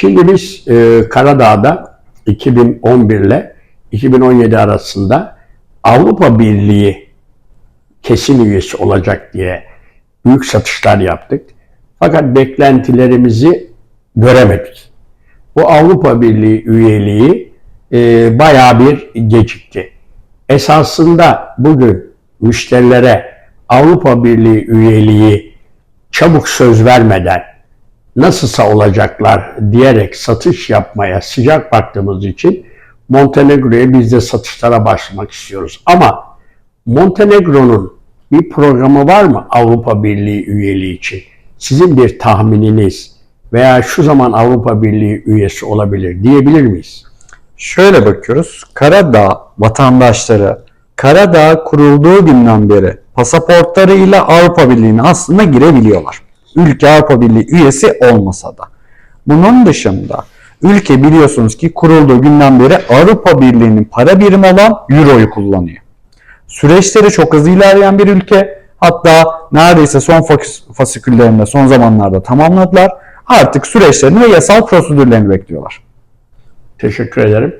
Şimdi biz e, Karadağ'da 2011 ile 2017 arasında Avrupa Birliği kesin üyesi olacak diye büyük satışlar yaptık. Fakat beklentilerimizi göremedik. Bu Avrupa Birliği üyeliği e, bayağı bir gecikti. Esasında bugün müşterilere Avrupa Birliği üyeliği çabuk söz vermeden nasılsa olacaklar diyerek satış yapmaya sıcak baktığımız için Montenegro'ya biz de satışlara başlamak istiyoruz. Ama Montenegro'nun bir programı var mı Avrupa Birliği üyeliği için? Sizin bir tahmininiz veya şu zaman Avrupa Birliği üyesi olabilir diyebilir miyiz? Şöyle bakıyoruz. Karadağ vatandaşları Karadağ kurulduğu günden beri pasaportlarıyla Avrupa Birliği'ne aslında girebiliyorlar. Ülke Avrupa Birliği üyesi olmasa da. Bunun dışında ülke biliyorsunuz ki kurulduğu günden beri Avrupa Birliği'nin para birimi olan Euro'yu kullanıyor. Süreçleri çok hızlı ilerleyen bir ülke. Hatta neredeyse son fas- fasiküllerinde son zamanlarda tamamladılar. Artık süreçlerini ve yasal prosedürlerini bekliyorlar. Teşekkür ederim.